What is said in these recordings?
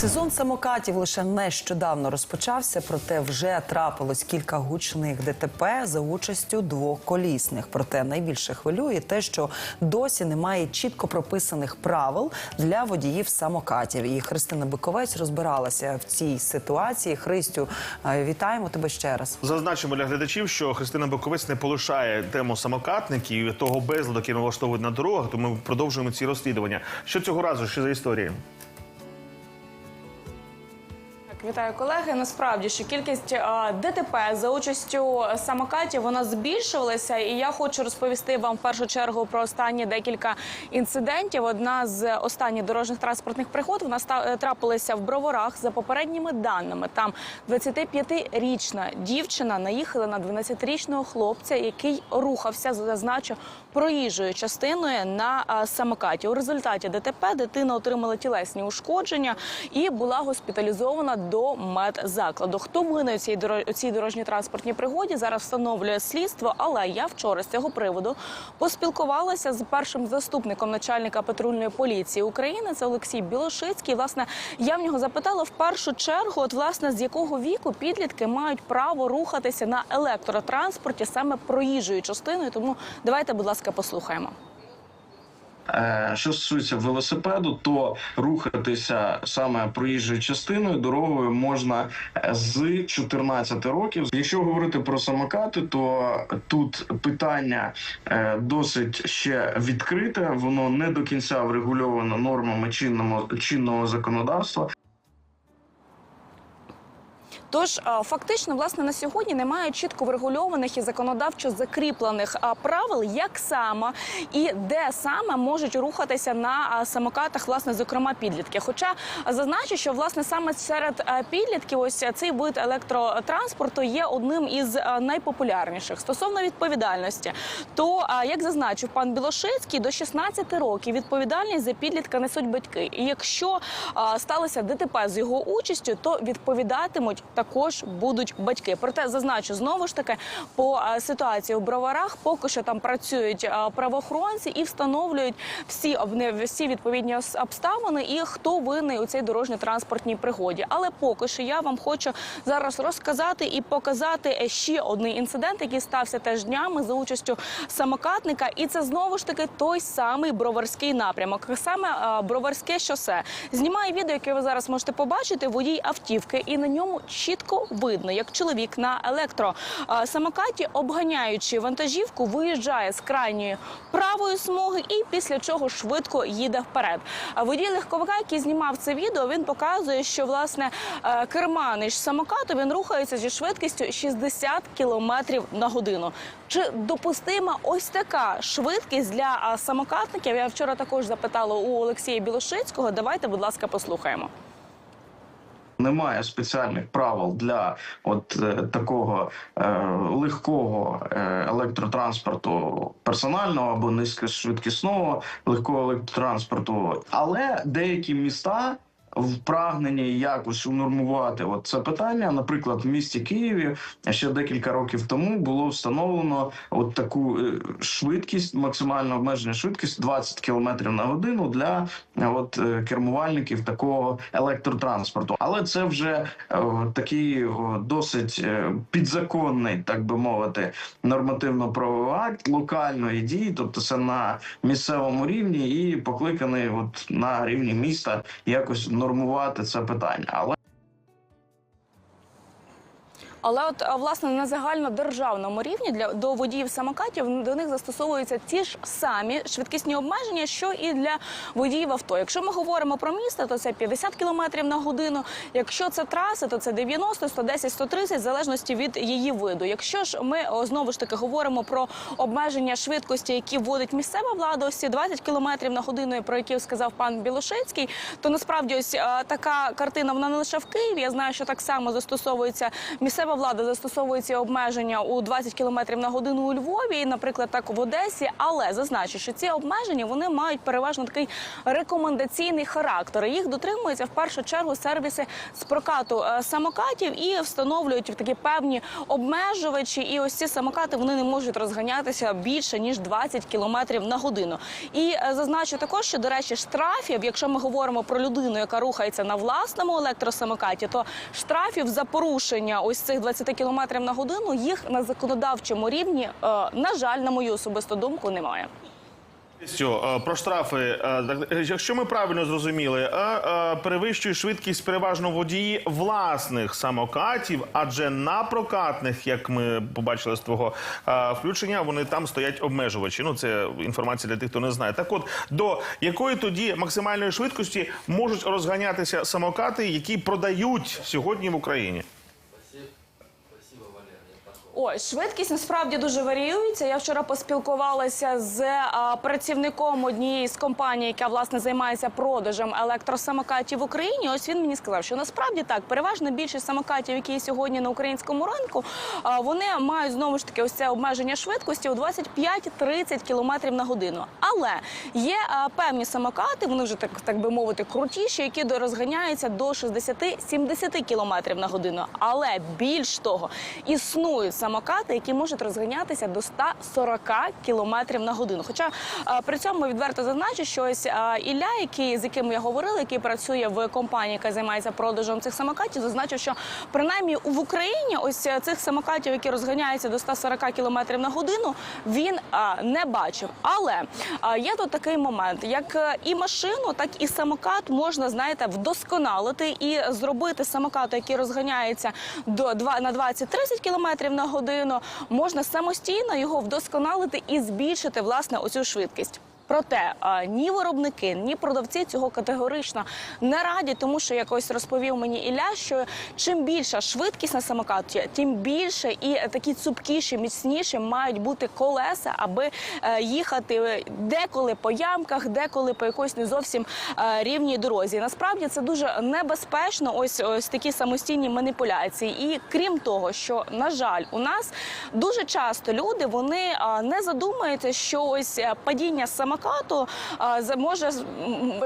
Сезон самокатів лише нещодавно розпочався, проте вже трапилось кілька гучних ДТП за участю двоколісних. Проте найбільше хвилює те, що досі немає чітко прописаних правил для водіїв самокатів. І Христина Биковець розбиралася в цій ситуації. Христю, е, вітаємо тебе ще раз. Зазначимо для глядачів, що Христина Боковець не полишає тему самокатників і того безладу, який влаштовують на дорогах. Тому ми продовжуємо ці розслідування. Що цього разу? Що за історії? Вітаю колеги. Насправді, що кількість ДТП за участю самокатів вона збільшувалася, і я хочу розповісти вам в першу чергу про останні декілька інцидентів. Одна з останніх дорожніх транспортних пригод вона е, трапилася в броварах. За попередніми даними, там 25-річна дівчина наїхала на 12-річного хлопця, який рухався зазначу проїжджою частиною на самокаті. У результаті ДТП дитина отримала тілесні ушкодження і була госпіталізована до медзакладу. Хто винен у цій цій дорожній транспортній пригоді? Зараз встановлює слідство. Але я вчора з цього приводу поспілкувалася з першим заступником начальника патрульної поліції України. Це Олексій Білошицький. Власне, я в нього запитала в першу чергу, от власне з якого віку підлітки мають право рухатися на електротранспорті саме проїжджою частиною. Тому давайте, будь ласка, послухаємо. Е, Що стосується велосипеду, то рухатися саме проїжджою частиною дорогою можна е, з 14 років. Якщо говорити про самокати, то тут питання е, досить ще відкрите. Воно не до кінця врегульовано нормами чинного чинного законодавства. Тож фактично, власне, на сьогодні немає чітко врегульованих і законодавчо закріплених правил, як саме і де саме можуть рухатися на самокатах, власне, зокрема підлітки. Хоча зазначу, що власне саме серед підлітків, ось цей вид електротранспорту є одним із найпопулярніших стосовно відповідальності. То як зазначив пан Білошицький, до 16 років відповідальність за підлітка несуть батьки. І якщо сталося ДТП з його участю, то відповідатимуть також будуть батьки. Проте зазначу знову ж таки по ситуації у броварах, поки що там працюють а, правоохоронці і встановлюють всі всі відповідні обставини і хто винний у цій дорожньо-транспортній пригоді. Але поки що я вам хочу зараз розказати і показати е, ще один інцидент, який стався теж днями за участю самокатника, і це знову ж таки той самий броварський напрямок, саме броварське шосе. Знімає відео, яке ви зараз можете побачити, водій автівки, і на ньому чітко видно, як чоловік на електросамокаті, обганяючи вантажівку, виїжджає з крайньої правої смуги і після чого швидко їде вперед. Водій легковика, який знімав це відео, він показує, що власне е, керманич самокату він рухається зі швидкістю 60 км на годину. Чи допустима ось така швидкість для самокатників? Я вчора також запитала у Олексія Білошицького. Давайте, будь ласка, послухаємо. Немає спеціальних правил для от е, такого е, легкого е, електротранспорту персонального або низькошвидкісного легкого електротранспорту, але деякі міста. В прагненні якось унормувати от це питання, наприклад, в місті Києві ще декілька років тому було встановлено от таку е, швидкість, максимально обмежена швидкість 20 км на годину для от е, кермувальників такого електротранспорту. Але це вже е, такий досить підзаконний, так би мовити, нормативно-правовий акт локальної дії, тобто це на місцевому рівні і покликаний от на рівні міста якось нормувати це питання. Але Але от власне на загальнодержавному рівні для до водіїв самокатів до них застосовуються ті ж самі швидкісні обмеження, що і для водіїв авто. Якщо ми говоримо про місто, то це 50 км на годину. Якщо це траси, то це 90, 110, 130, в залежності від її виду. Якщо ж ми знову ж таки говоримо про обмеження швидкості, які вводить місцева влада, ось ці 20 км на годину, про які сказав пан Білошицький, то насправді ось така картина вона не лише в Києві. Я знаю, що так само застосовується місцева влада застосовує ці обмеження у 20 км на годину у Львові, і, наприклад, так в Одесі. Але зазначу, що ці обмеження вони мають переважно такий рекомендаційний характер. Їх дотримуються в першу чергу сервіси з прокату е, самокатів і встановлюють такі певні обмежувачі. І ось ці самокати вони не можуть розганятися більше ніж 20 км на годину. І е, зазначу також, що до речі, штрафів, якщо ми говоримо про людину, яка рухається на власному електросамокаті, то штрафів за порушення ось цих 20 км на годину їх на законодавчому рівні, е, на жаль, на мою особисту думку, немає. Е, про штрафи, е, якщо ми правильно зрозуміли, перевищує швидкість переважно водії власних самокатів, адже на прокатних, як ми побачили з твого включення, вони там стоять обмежувачі. Ну це інформація для тих, хто не знає. Так, от до якої тоді максимальної швидкості можуть розганятися самокати, які продають сьогодні в Україні? Ой, швидкість насправді дуже варіюється. Я вчора поспілкувалася з а, працівником однієї з компаній, яка власне займається продажем електросамокатів в Україні. Ось він мені сказав, що насправді так переважна більшість самокатів, які є сьогодні на українському ринку, а, вони мають знову ж таки ось це обмеження швидкості у 25-30 км на годину. Але є а, певні самокати, вони вже так так би мовити, крутіші, які розганяються до 60-70 км на годину. Але більш того, існують самокати, які можуть розганятися до 140 км на годину. Хоча при цьому відверто зазначу, що ось Ілля, який з яким я говорила, який працює в компанії, яка займається продажем цих самокатів, зазначив, що принаймні в Україні ось е, цих самокатів, які розганяються до 140 км на годину, він не бачив. Але є тут такий момент: як е, і машину, так і самокат можна, знаєте, вдосконалити і зробити самокат, який розганяється до на 20-30 км на годину, можна самостійно його вдосконалити і збільшити власне оцю швидкість. Проте ні виробники, ні продавці цього категорично не раді, тому що якось розповів мені Ілля, що чим більша швидкість на самокаті, тим більше і такі цупкіші, міцніші мають бути колеса, аби е, їхати деколи по ямках, деколи по якоїсь не зовсім е, рівній дорозі. Насправді це дуже небезпечно. Ось ось такі самостійні маніпуляції. І крім того, що на жаль, у нас дуже часто люди вони не задумуються, що ось е, падіння з самокату може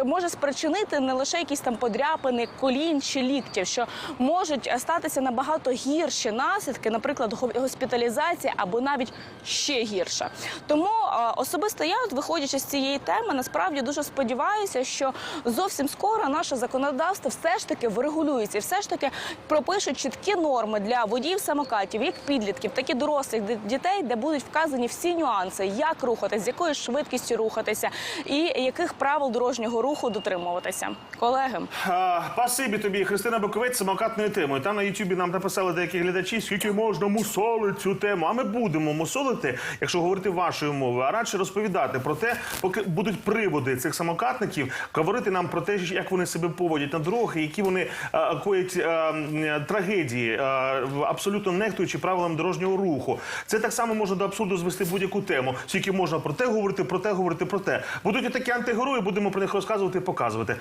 може спричинити не лише якісь там подряпини колін чи ліктів, що можуть статися набагато гірші наслідки, наприклад, го- госпіталізація або навіть ще гірше. Тому особисто я, виходячи з цієї теми, насправді дуже сподіваюся, що зовсім скоро наше законодавство все ж таки врегулюється, все ж таки пропишуть чіткі норми для водіїв самокатів, як підлітків, так і дорослих дітей, де будуть вказані всі нюанси, як рухатись, з якою швидкістю рухатися, і яких правил дорожнього руху дотримуватися. Колеги. А, Спасибі тобі, Христина Боковець, самокатною темою. Там на Ютубі нам написали деякі глядачі, скільки можна мусолити цю тему. А ми будемо мусолити, якщо говорити вашою мовою, а радше розповідати про те, поки будуть приводи цих самокатників, говорити нам про те, як вони себе поводять на дорогах, які вони а, коять а, трагедії, а, абсолютно нехтуючи правилам дорожнього руху. Це так само може до абсурду звести будь-яку тему. Скільки можна про те говорити, про те говорити, про те. Будуть і такі антигерої, будемо про них розказувати і показувати.